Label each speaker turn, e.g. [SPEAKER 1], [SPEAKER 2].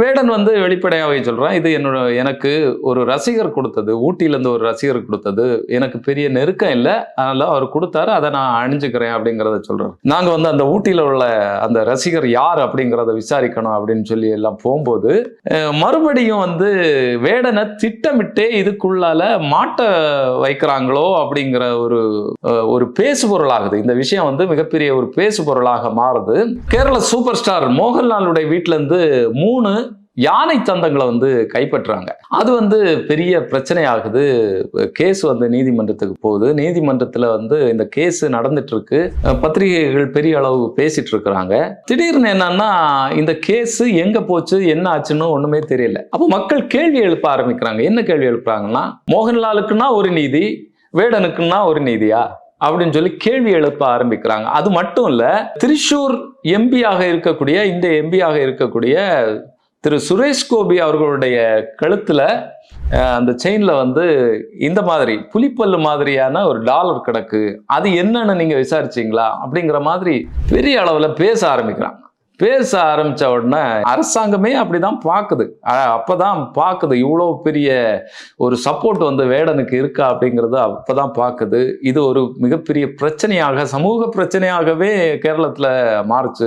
[SPEAKER 1] வேடன் வந்து வெளிப்படையாகவே சொல்கிறான் இது என்னோட எனக்கு ஒரு ரசிகர் கொடுத்தது. ஊட்டியிலேருந்து ஒரு ரசிகர் கொடுத்தது. எனக்கு பெரிய நெருக்கம் இல்லை. அதனால அவர் கொடுத்தாரு. அதை நான் அணிஞ்சுக்கிறேன் அப்படிங்கிறத சொல்றாரு நாங்க வந்து அந்த ஊட்டியில உள்ள அந்த ரசிகர் யார் அப்படிங்கிறத விசாரிக்கணும் அப்படின்னு சொல்லி எல்லாம் போகும்போது மறுபடியும் வந்து வேடனை திட்டமிட்டே இதுக்குள்ளால மாட்ட வைக்கிறாங்களோ அப்படிங்கிற ஒரு ஒரு பேசு பொருளாகுது இந்த விஷயம் வந்து மிகப்பெரிய ஒரு பேசு பொருளாக மாறுது. கேரள சூப்பர் ஸ்டார் மோகன்லாலுடைய வீட்டிலேருந்து இருந்து மூணு யானை தந்தங்களை வந்து கைப்பற்றுறாங்க அது வந்து பெரிய பிரச்சனையாகுது. கேஸ் வந்து நீதிமன்றத்துக்கு போகுது. நீதிமன்றத்தில் வந்து இந்த கேஸ் நடந்துட்டு இருக்கு பத்திரிகைகள் பெரிய அளவு பேசிட்டு இருக்கிறாங்க திடீர்னு என்னன்னா இந்த கேஸ் எங்க போச்சு என்ன ஆச்சுன்னு ஒண்ணுமே தெரியல. அப்போ மக்கள் கேள்வி எழுப்ப ஆரம்பிக்கிறாங்க. என்ன கேள்வி எழுப்புறாங்கன்னா மோகன்லாலுக்குன்னா ஒரு நீதி வேடனுக்குன்னா ஒரு நீதியா? அப்படின்னு சொல்லி கேள்வி எழுப்ப ஆரம்பிக்கிறாங்க. அது மட்டும் இல்லை திரிஷூர் எம்பியாக இருக்கக்கூடிய இந்த எம்பியாக இருக்கக்கூடிய திரு சுரேஷ் கோபி அவர்களுடைய கழுத்தில் அந்த செயின்ல வந்து இந்த மாதிரி புலிப்பல்லு மாதிரியான ஒரு டாலர் கிடக்கு. அது என்னன்னு நீங்க விசாரிச்சீங்களா? அப்படிங்கிற மாதிரி பெரிய அளவில் பேச ஆரம்பிக்கிறாங்க. பேச ஆரம்பிச்ச உடனே அரசாங்கமே அப்படிதான் பார்க்குது. அஹ், அப்பதான் பார்க்குது. இவ்வளோ பெரிய ஒரு சப்போர்ட் வந்து வேடனுக்கு இருக்கா அப்படிங்கிறது அப்பதான் பார்க்குது. இது ஒரு மிகப்பெரிய பிரச்சனையாக சமூக பிரச்சனையாகவே கேரளத்துல மாறுச்சு.